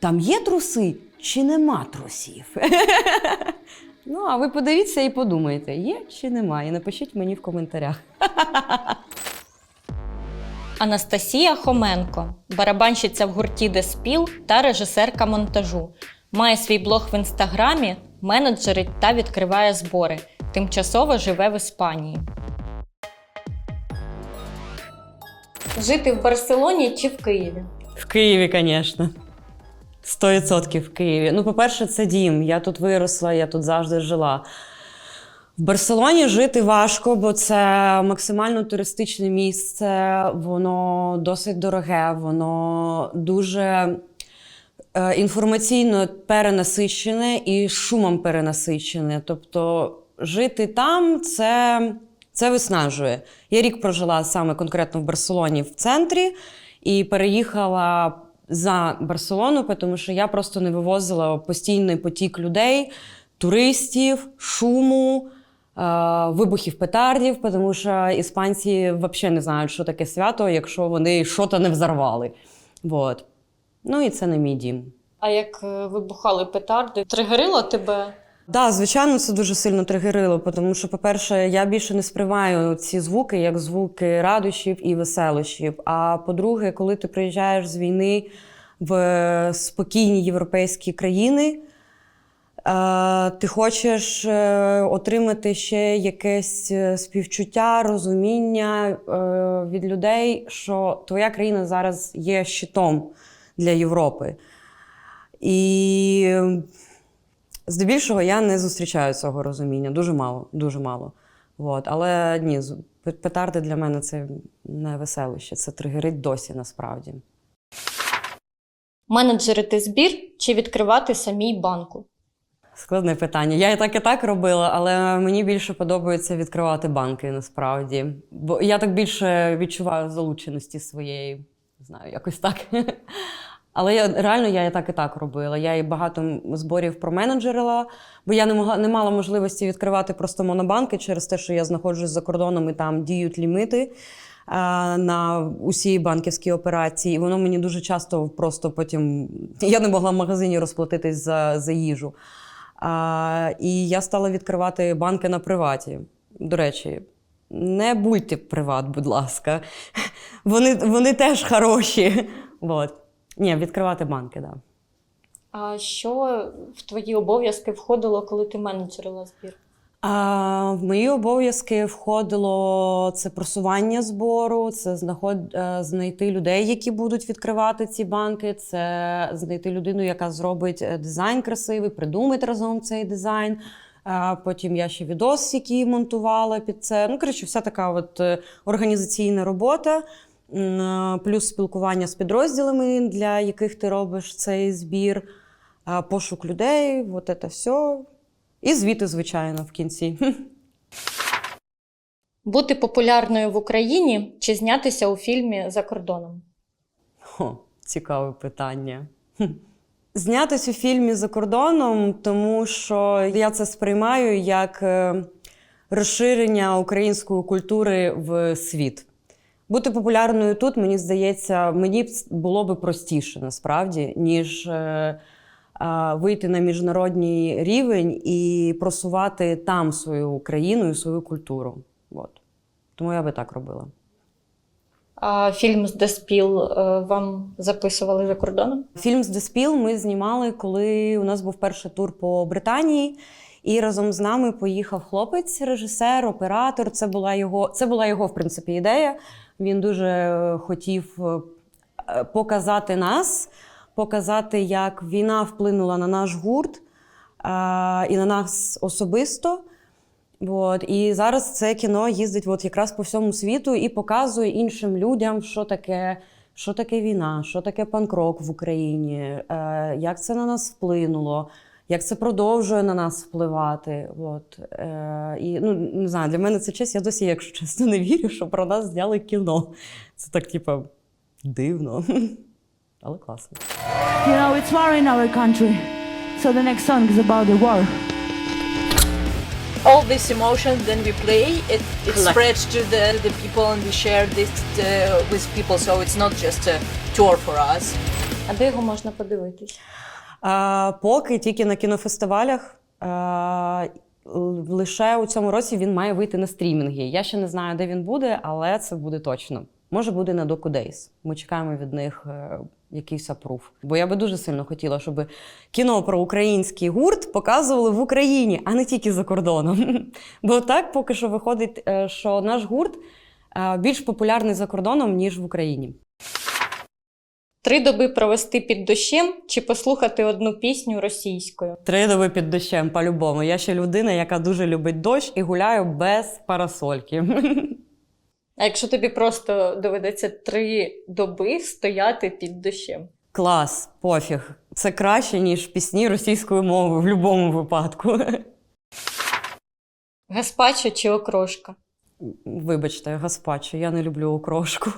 там є труси чи нема трусів? Ну, а ви подивіться і подумайте, є чи нема. І напишіть мені в коментарях. Анастасія Хоменко, барабанщиця в гурті Деспіл та режисерка монтажу. Має свій блог в інстаграмі, менеджерить та відкриває збори. Тимчасово живе в Іспанії. Жити в Барселоні чи в Києві? В Києві, звісно. Сто відсотків в Києві. Ну, по-перше, це дім. Я тут виросла, я тут завжди жила. В Барселоні жити важко, бо це максимально туристичне місце, воно досить дороге, воно дуже е, інформаційно перенасичене і шумом перенасичене. Тобто жити там це, це виснажує. Я рік прожила саме конкретно в Барселоні в центрі і переїхала за Барселону, тому що я просто не вивозила постійний потік людей, туристів, шуму. е, Вибухів петардів, тому що іспанці взагалі не знають, що таке свято, якщо вони що-то не взорвали. Вот. Ну і це не мій дім. А як е, вибухали петарди, тригерило тебе? Так, да, звичайно, це дуже сильно тригерило, тому що, по-перше, я більше не сприймаю ці звуки як звуки радощів і веселощів. А по-друге, коли ти приїжджаєш з війни в спокійні європейські країни, е, ти хочеш е, отримати ще якесь е, співчуття, розуміння від людей, що твоя країна зараз є щитом для Європи. І Здебільшого я не зустрічаю цього розуміння. Дуже мало, дуже мало. От. Але ні, петарди для мене це не веселище, це тригерить досі насправді. Менеджерити збір чи відкривати самій банку? Складне питання. Я і так і так робила, але мені більше подобається відкривати банки насправді. Бо я так більше відчуваю залученості своєї, не знаю, якось так. Але я реально я і так і так робила. Я і багато зборів променеджерила, бо я не могла не мала можливості відкривати просто монобанки через те, що я знаходжусь за кордоном і там діють лімити а, на усі банківські операції. І воно мені дуже часто просто потім я не могла в магазині розплатитись за, за їжу. А, і я стала відкривати банки на приваті. До речі, не будьте приват, будь ласка. Вони, вони теж хороші. Вот. Ні, відкривати банки, так. Да. А що в твої обов'язки входило, коли ти менеджерила збір? А, в мої обов'язки входило це просування збору, це знаход... е, знайти людей, які будуть відкривати ці банки, це знайти людину, яка зробить е, дизайн красивий, придумать разом цей дизайн. А потім я ще відос, який монтувала під це. Ну, коротше, вся така от е, організаційна робота. Плюс спілкування з підрозділами, для яких ти робиш цей збір, пошук людей, от це все. І звіти, звичайно, в кінці. Бути популярною в Україні чи знятися у фільмі за кордоном? Хо, цікаве питання. Знятись у фільмі за кордоном, тому що я це сприймаю як е, розширення української культури в світ. Бути популярною тут, мені здається, мені було би простіше насправді, ніж е, вийти на міжнародний рівень і просувати там свою країну і свою культуру. От. Тому я би так робила. А фільм з Деспіл вам записували за кордоном? Фільм з Деспіл ми знімали, коли у нас був перший тур по Британії. І разом з нами поїхав хлопець, режисер, оператор. Це була його, це була його, в принципі, ідея. Він дуже хотів е, показати нас, показати, як війна вплинула на наш гурт е, і на нас особисто. От. І зараз це кіно їздить от якраз по всьому світу і показує іншим людям, що таке, що таке війна, що таке панкрок в Україні, е, як це на нас вплинуло, як це продовжує на нас впливати. От. Е, і, ну, не знаю, для мене це честь, я досі, якщо чесно, не вірю, що про нас зняли кіно. Це так, типу, дивно. Але класно. You know, it's war in our country. So the next song is about the war. all this emotion then we play it, it Collect. spreads to the, the people and we share this uh, with people so it's not just a tour for us А де його можна подивитись? А, поки тільки на кінофестивалях. А, лише у цьому році він має вийти на стрімінги. Я ще не знаю, де він буде, але це буде точно. Може, буде на Doku Days. Ми чекаємо від них е, якийсь апрув. Бо я би дуже сильно хотіла, щоб кіно про український гурт показували в Україні, а не тільки за кордоном. Бо так поки що виходить, е, що наш гурт е, більш популярний за кордоном, ніж в Україні. Три доби провести під дощем чи послухати одну пісню російською? Три доби під дощем, по-любому. Я ще людина, яка дуже любить дощ і гуляю без парасольки. А якщо тобі просто доведеться три доби стояти під дощем? Клас, пофіг. Це краще, ніж пісні російською мовою в будь-якому випадку. Гаспачо чи окрошка? Вибачте, гаспачо, я не люблю окрошку.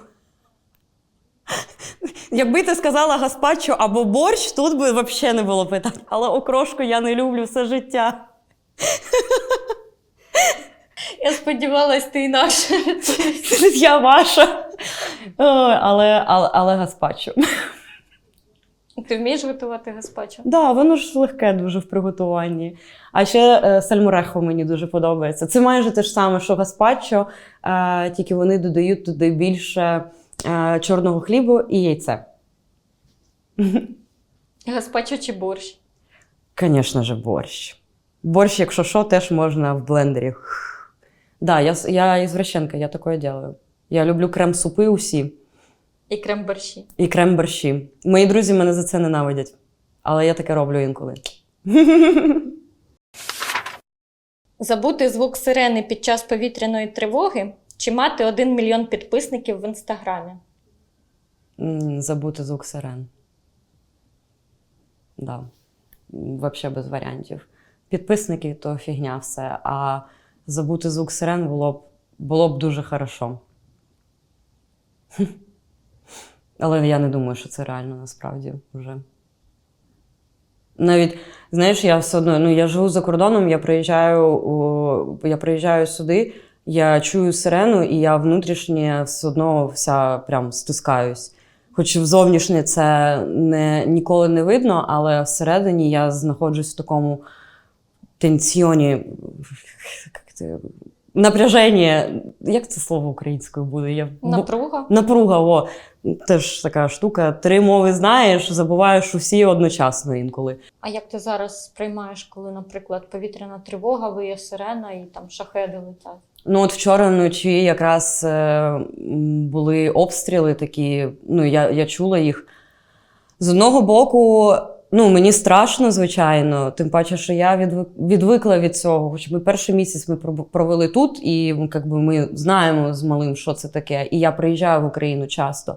Якби ти сказала гаспачо або борщ, тут би взагалі не було питань. Але окрошку я не люблю все життя. Я сподівалась, ти інакше. Я ваша. Але, але, але гаспачо. Ти вмієш готувати гаспачо? Да, воно ж легке дуже в приготуванні. А ще е, сальморехо мені дуже подобається. Це майже те ж саме, що гаспачо, е, тільки вони додають туди більше е, чорного хлібу і яйце. Гаспачо чи борщ? Звісно ж, борщ. Борщ, якщо що, теж можна в блендері. Да, я, я ізвращенка, я таке делаю. Я люблю крем-супи усі І крем борщі. і крем-борщі. Мої друзі мене за це ненавидять. Але я таке роблю інколи. Забути звук сирени під час повітряної тривоги чи мати один мільйон підписників в інстаграмі? Забути звук сирен. Да. Взагалі без варіантів. Підписники то фігня все. А забути звук сирен було б, було б дуже хорошо. Але я не думаю, що це реально насправді вже. Навіть, знаєш, я все одно, ну я живу за кордоном, я приїжджаю, у, я приїжджаю сюди, я чую сирену, і я внутрішнє все одно вся прям стискаюсь. Хоч зовнішнє це не, ніколи не видно, але всередині я знаходжусь в такому тенсіоні. Напряження. Як це слово українською буде? Я, Напруга? Напруга, о, теж така штука. Три мови знаєш, забуваєш усі одночасно інколи. А як ти зараз сприймаєш, коли, наприклад, повітряна тривога, виє сирена і там шахеди летять? Ну, от вчора вночі якраз е, були обстріли такі. Ну, я, я чула їх. З одного боку, ну, мені страшно, звичайно, тим паче, що я відвик, відвикла від цього. Хоч ми перший місяць ми провели тут, і як би, ми знаємо з малим, що це таке. І я приїжджаю в Україну часто.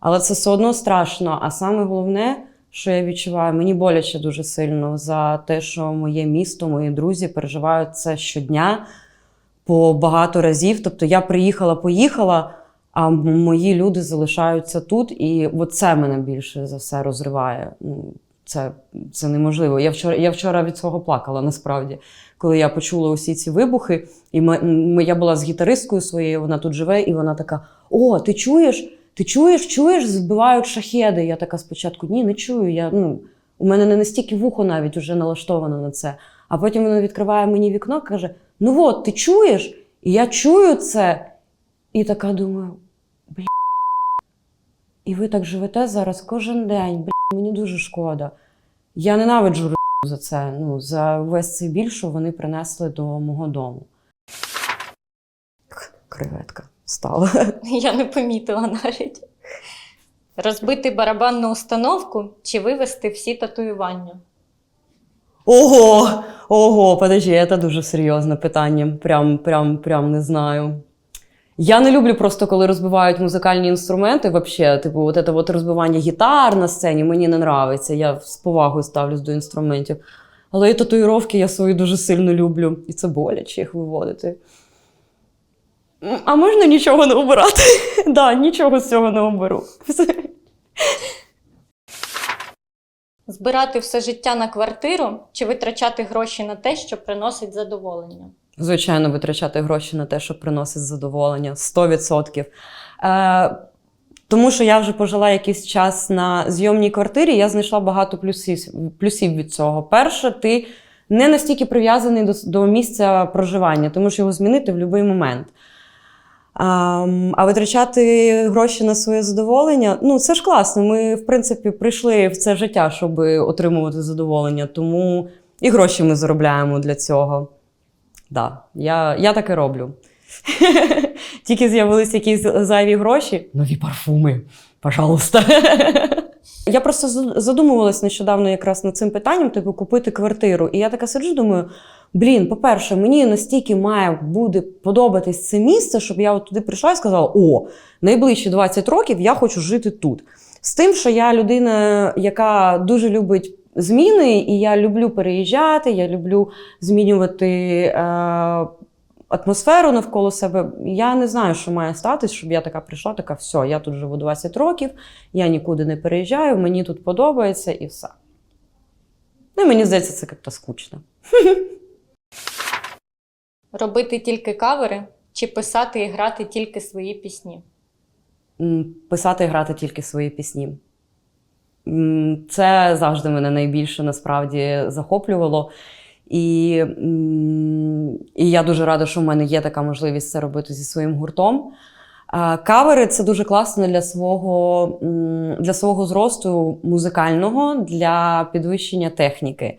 Але це все одно страшно. А саме головне, що я відчуваю, мені боляче дуже сильно за те, що моє місто, мої друзі переживають це щодня по багато разів. Тобто я приїхала, поїхала, а мої люди залишаються тут, і це мене більше за все розриває. Це, це неможливо. Я вчора, я вчора від цього плакала насправді, коли я почула усі ці вибухи, і ми, ми, я була з гітаристкою своєю, вона тут живе, і вона така: О, ти чуєш? Ти чуєш, чуєш, збивають шахеди. Я така спочатку ні, не чую. Я, ну, у мене не настільки вухо навіть вже налаштовано на це. А потім вона відкриває мені вікно, каже: Ну от, ти чуєш? І я чую це. І така думаю, бля. І ви так живете зараз кожен день. Бля, мені дуже шкода. Я ненавиджу за це. Ну, за весь цей біль, що вони принесли до мого дому. Креветка стала. Я не помітила навіть. Розбити барабанну установку чи вивести всі татуювання? Ого, ого, подожди, це дуже серйозне питання. Прям, прям, прям не знаю. Я не люблю просто, коли розбивають музикальні інструменти. Вообще, типу, от це от розбивання гітар на сцені мені не нравиться. Я з повагою ставлюсь до інструментів. Але і татуїровки я свої дуже сильно люблю. І це боляче їх виводити. А можна нічого не обирати? Да, нічого з цього не оберу. Збирати все життя на квартиру чи витрачати гроші на те, що приносить задоволення? Звичайно, витрачати гроші на те, що приносить задоволення 100%. Е, Тому що я вже пожила якийсь час на зйомній квартирі, я знайшла багато плюсів, плюсів від цього. Перше, ти не настільки прив'язаний до, до місця проживання, тому що його змінити в будь-який момент. А, а витрачати гроші на своє задоволення ну це ж класно. Ми, в принципі, прийшли в це життя, щоб отримувати задоволення, тому і гроші ми заробляємо для цього. Да, я, я так і роблю. Тільки з'явилися якісь зайві гроші. Нові парфуми, пожалуйста. Я просто задумувалась нещодавно якраз над цим питанням, типу, купити квартиру. І я така сиджу, думаю: блін, по-перше, мені настільки має буде подобатись це місце, щоб я от туди прийшла і сказала: о, найближчі 20 років я хочу жити тут. З тим, що я людина, яка дуже любить зміни, і я люблю переїжджати, я люблю змінювати е, атмосферу навколо себе. Я не знаю, що має статись, щоб я така прийшла, така все, я тут живу 20 років, я нікуди не переїжджаю, мені тут подобається і все. Ну, і мені здається, це як-то скучно. Робити тільки кавери чи писати і грати тільки свої пісні? Писати і грати тільки свої пісні. Це завжди мене найбільше насправді захоплювало. І, і я дуже рада, що в мене є така можливість це робити зі своїм гуртом. Кавери це дуже класно для свого, для свого зросту музикального, для підвищення техніки.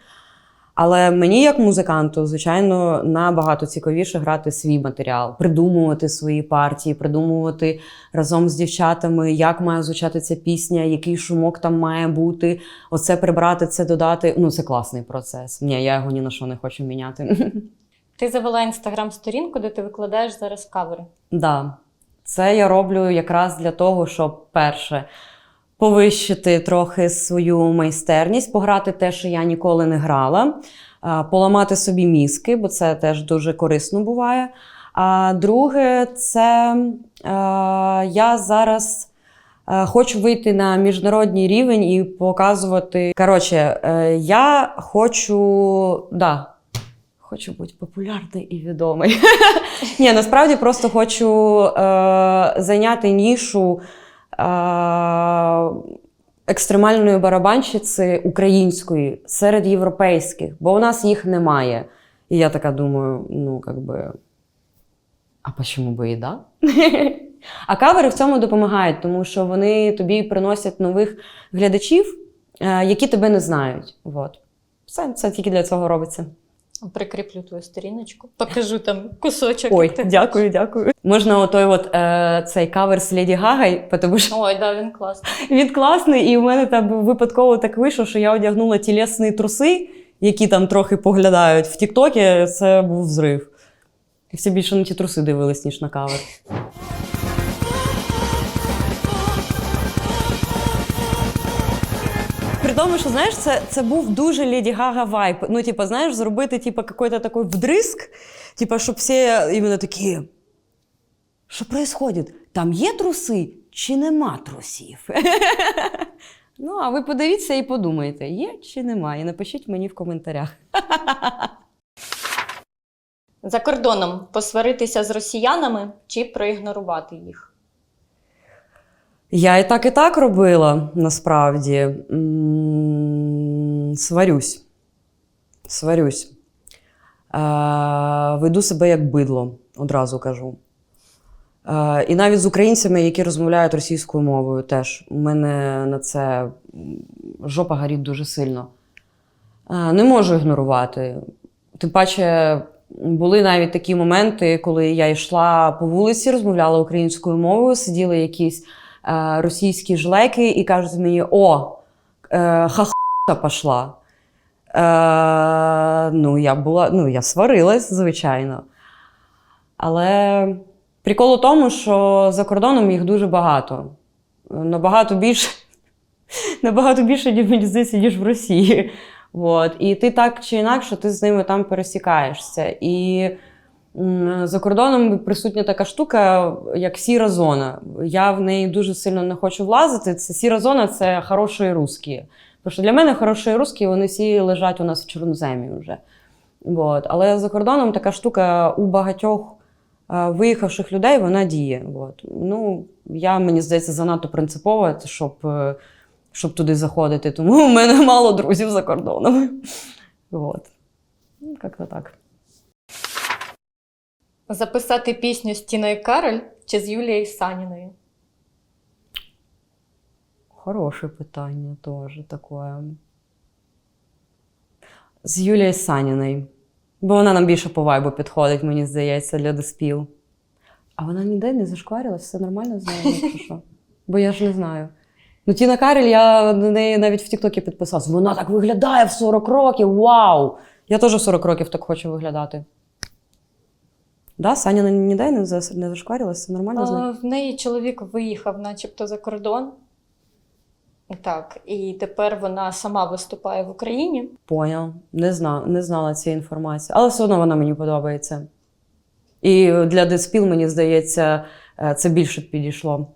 Але мені, як музиканту, звичайно, набагато цікавіше грати свій матеріал, придумувати свої партії, придумувати разом з дівчатами, як має звучати ця пісня, який шумок там має бути. Оце прибрати, це додати. Ну, це класний процес. Ні, я його ні на що не хочу міняти. Ти завела інстаграм-сторінку, де ти викладаєш зараз кавери. Да. Це я роблю якраз для того, щоб перше повищити трохи свою майстерність, пограти те, що я ніколи не грала, поламати собі мізки, бо це теж дуже корисно буває. А друге, це е, я зараз. е, Хочу вийти на міжнародний рівень і показувати. Коротше, е, я хочу, да, хочу бути популярний і відомий. Ні, насправді просто хочу е, зайняти нішу е, екстремальної барабанщиці української серед європейських, бо у нас їх немає. І я така думаю, ну, як би. А почему би і да? А кавери в цьому допомагають, тому що вони тобі приносять нових глядачів, е, які тебе не знають. От. Все, це тільки для цього робиться. Прикріплю твою сторіночку, покажу там кусочок. Ой, ти дякую, дякую. Можна отой от е, цей кавер з Леді Гагой, тому що Ой, да, він класний. він класний, і у мене там випадково так вийшло, що я одягнула тілесні труси, які там трохи поглядають. В Тіктокі це був взрив. І всі більше на ті труси дивились, ніж на кавер. Тому, що знаєш, це, це був дуже Леді Гага вайп. Ну, типу, знаєш, зробити типу, какой-то такий вдриск, типу, щоб всі іменно такі. Що происходит? Там є труси чи нема трусів? ну, а ви подивіться і подумайте, є чи нема. І напишіть мені в коментарях. За кордоном посваритися з росіянами чи проігнорувати їх? Я і так, і так робила, насправді. Сварюсь. Сварюсь. Е, веду себе як бидло, одразу кажу. Е, і навіть з українцями, які розмовляють російською мовою, теж у мене на це жопа горить дуже сильно. Е, не можу ігнорувати. Тим паче, були навіть такі моменти, коли я йшла по вулиці, розмовляла українською мовою, сиділи якісь російські жлеки і кажуть мені: о, е, ха пішла. Е, ну, я була, ну, я сварилась, звичайно. Але прикол у тому, що за кордоном їх дуже багато. Набагато більше, набагато більше, мені ніж в Росії. От. І ти так чи інакше ти з ними там пересікаєшся. І за кордоном присутня така штука, як сіра зона. Я в неї дуже сильно не хочу влазити. Це сіра зона це хороші русські. Тому що для мене хороші русські, вони всі лежать у нас в чорноземі вже. От. Але за кордоном така штука у багатьох е, виїхавших людей вона діє. От. Ну, я, мені здається, занадто принципова, щоб, е, щоб туди заходити, тому у мене мало друзів за кордоном. От. Ну, як-то так. Записати пісню з Тіною Кароль чи з Юлією Саніною? Хороше питання теж таке. З Юлією Саніною. Бо вона нам більше по вайбу підходить, мені здається, для диспіл. А вона ніде не зашкварилась, все нормально з нею, чи що? Бо я ж не знаю. Ну, Тіна Карель, я на неї навіть в Тіктокі підписався. Вона так виглядає в 40 років. Вау! Я теж в 40 років так хочу виглядати. Да, Саня ніде не, зас- не зашкварилась, все нормально з нею. А, в неї чоловік виїхав, начебто, за кордон. Так, і тепер вона сама виступає в Україні. Поняв. Не, зна, не знала цієї інформації, але все одно вона мені подобається. І для диспіл, мені здається, е, це більше підійшло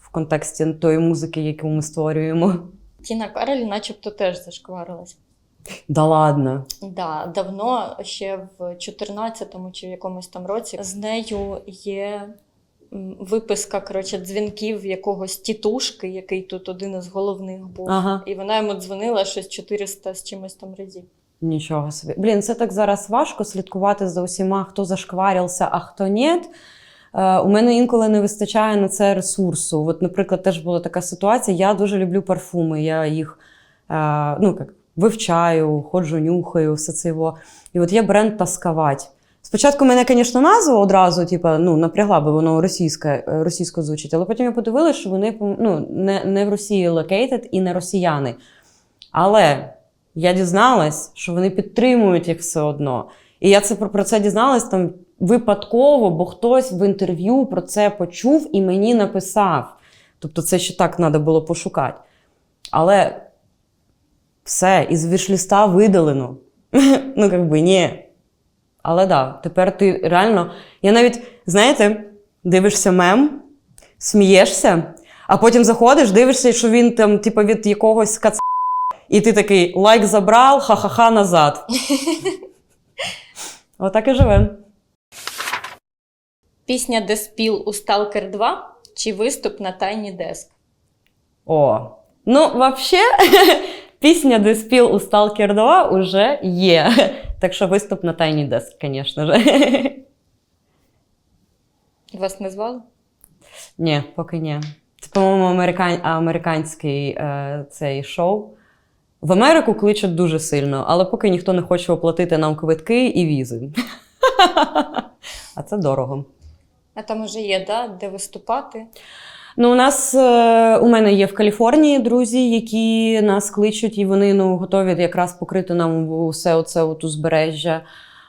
в контексті тої музики, яку ми створюємо. Тіна Кароль, начебто, теж зашкварилась. Да ладно. Да, давно, ще в 14-му чи в якомусь там році, з нею є виписка коротше, дзвінків якогось тітушки, який тут один із головних був. Ага. І вона йому дзвонила щось 400 з чимось там разів. Нічого собі. Блін, це так зараз важко слідкувати за усіма, хто зашкварився, а хто ні. Е, у мене інколи не вистачає на це ресурсу. От, наприклад, теж була така ситуація. Я дуже люблю парфуми. Я їх е, ну, як, вивчаю, ходжу, нюхаю, все це. його. І от є бренд Таскавать. Спочатку мене, звісно, назва одразу, типу, ну, напрягла, бо воно російське, е, російсько звучить, але потім я подивилася, що вони ну, не, не в Росії located і не росіяни. Але я дізналась, що вони підтримують їх все одно. І я це про це дізналась там випадково, бо хтось в інтерв'ю про це почув і мені написав. Тобто, це ще так треба було пошукати. Але все, із вішліста видалено. ну, як би, ні. Але да, тепер ти реально. Я навіть, знаєте, дивишся мем, смієшся, а потім заходиш, дивишся, що він там, типу, від якогось кац і ти такий лайк забрав, ха-ха-ха назад. Отак і живемо. Пісня Деспіл у Stalker 2 чи виступ на Tiny Desk? О. Ну, вообще, пісня Диспіл у Stalker 2 уже є. Так що виступ на Tiny Desk, звісно ж. Вас не звали? Ні, поки ні. Це, по-моєму, американ... американський е, цей шоу. В Америку кличуть дуже сильно, але поки ніхто не хоче оплатити нам квитки і візи. А це дорого. А там уже є, да, де виступати. Ну, у нас е, у мене є в Каліфорнії друзі, які нас кличуть, і вони ну, готові якраз покрити нам усе оце от узбережжя.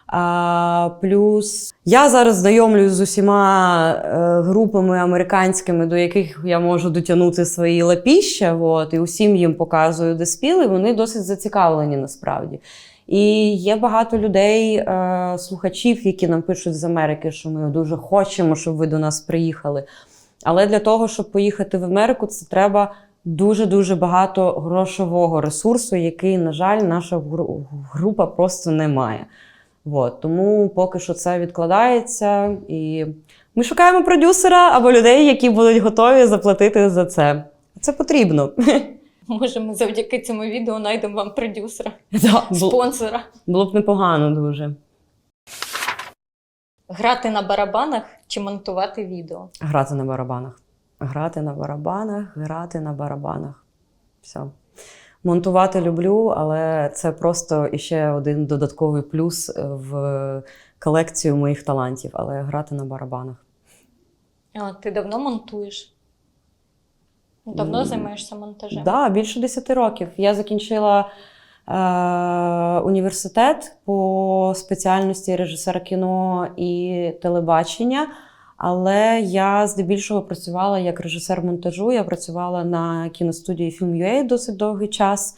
А, плюс я зараз знайомлюсь з усіма е, групами американськими, до яких я можу дотягнути свої лапіща. От, і усім їм показую, де спіли. Вони досить зацікавлені насправді. І є багато людей, е, слухачів, які нам пишуть з Америки, що ми дуже хочемо, щоб ви до нас приїхали. Але для того, щоб поїхати в Америку, це треба дуже-дуже багато грошового ресурсу, який, на жаль, наша група просто не має. От, тому поки що це відкладається, і ми шукаємо продюсера або людей, які будуть готові заплатити за це. Це потрібно. Може, ми завдяки цьому відео знайдемо вам продюсера, Да, спонсора. Було б непогано дуже. Грати на барабанах чи монтувати відео? Грати на барабанах. Грати на барабанах, грати на барабанах. Все. Монтувати люблю, але це просто іще один додатковий плюс в колекцію моїх талантів. Але грати на барабанах. А, ти давно монтуєш? Давно займаєшся монтажем? Так, да, більше 10 років. Я закінчила е, університет по спеціальності режисера кіно і телебачення. Але я здебільшого працювала як режисер монтажу. Я працювала на кіностудії Film.ua досить довгий час.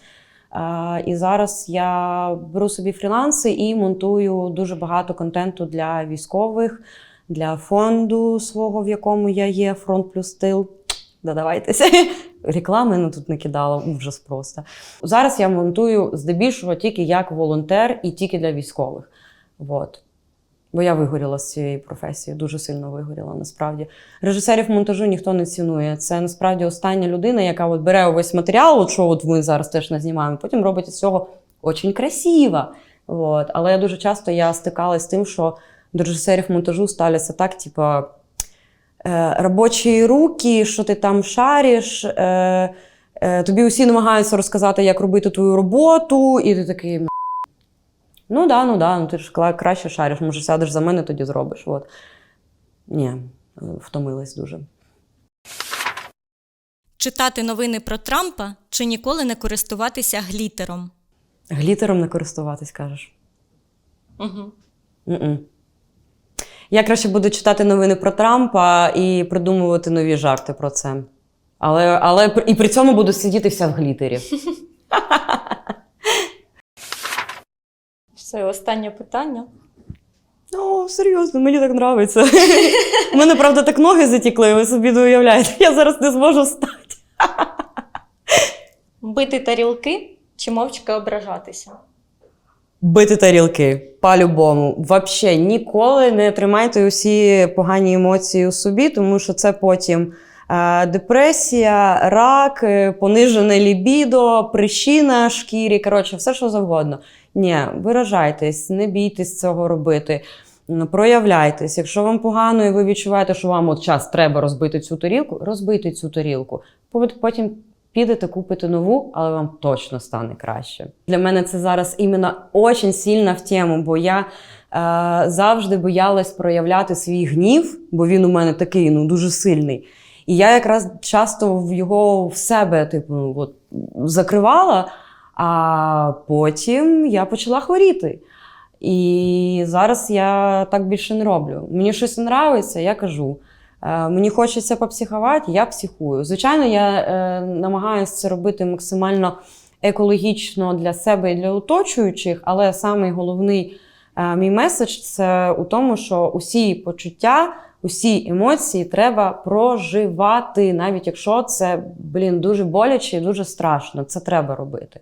Е, і зараз я беру собі фріланси і монтую дуже багато контенту для військових, для фонду свого, в якому я є, фронт плюс тил. Додавайтеся. Реклами ну, тут не кидала, ужас просто. Зараз я монтую здебільшого тільки як волонтер і тільки для військових. От. Бо я вигоріла з цієї професії, дуже сильно вигоріла насправді. Режисерів монтажу ніхто не цінує. Це насправді остання людина, яка от бере увесь матеріал, от що от ми зараз теж назнімаємо, потім робить із цього очень красиво. От. Але я дуже часто я стикалась з тим, що до режисерів монтажу ставляться так, типа. Е, робочі руки, що ти там шариш. Е, е, тобі усі намагаються розказати, як робити твою роботу, і ти такий. Ну да, ну да, ну ти ж краще шариш, може сядеш за мене, тоді зробиш. От. Ні, втомилась дуже. Читати новини про Трампа чи ніколи не користуватися глітером? Глітером не користуватись, кажеш. Угу. М-м. Я краще буду читати новини про Трампа і придумувати нові жарти про це. Але, але і при цьому буду сидіти вся в глітері. Все, останнє питання. О, серйозно, мені так подобається. У мене, правда, так ноги затікли, ви собі не уявляєте. Я зараз не зможу встати. Бити тарілки чи мовчки ображатися? Бити тарілки по-любому. Вообще ніколи не тримайте усі погані емоції у собі, тому що це потім е, депресія, рак, е, понижене лібідо, прищі на шкірі. Коротше, все що завгодно. Ні, виражайтесь, не бійтесь цього робити. Проявляйтесь. Якщо вам погано і ви відчуваєте, що вам от час треба розбити цю тарілку, розбийте цю тарілку. Пот- Потім підете купите нову, але вам точно стане краще. Для мене це зараз іменно дуже сильно в тему, бо я е, завжди боялась проявляти свій гнів, бо він у мене такий ну дуже сильний. І я якраз часто в його в себе типу, от, закривала, а потім я почала хворіти. І зараз я так більше не роблю. Мені щось не нравиться, я кажу. Е, Мені хочеться попсихувати, я психую. Звичайно, я е, намагаюся це робити максимально екологічно для себе і для оточуючих, але самий головний е, мій меседж це у тому, що усі почуття, усі емоції треба проживати, навіть якщо це блін дуже боляче і дуже страшно. Це треба робити.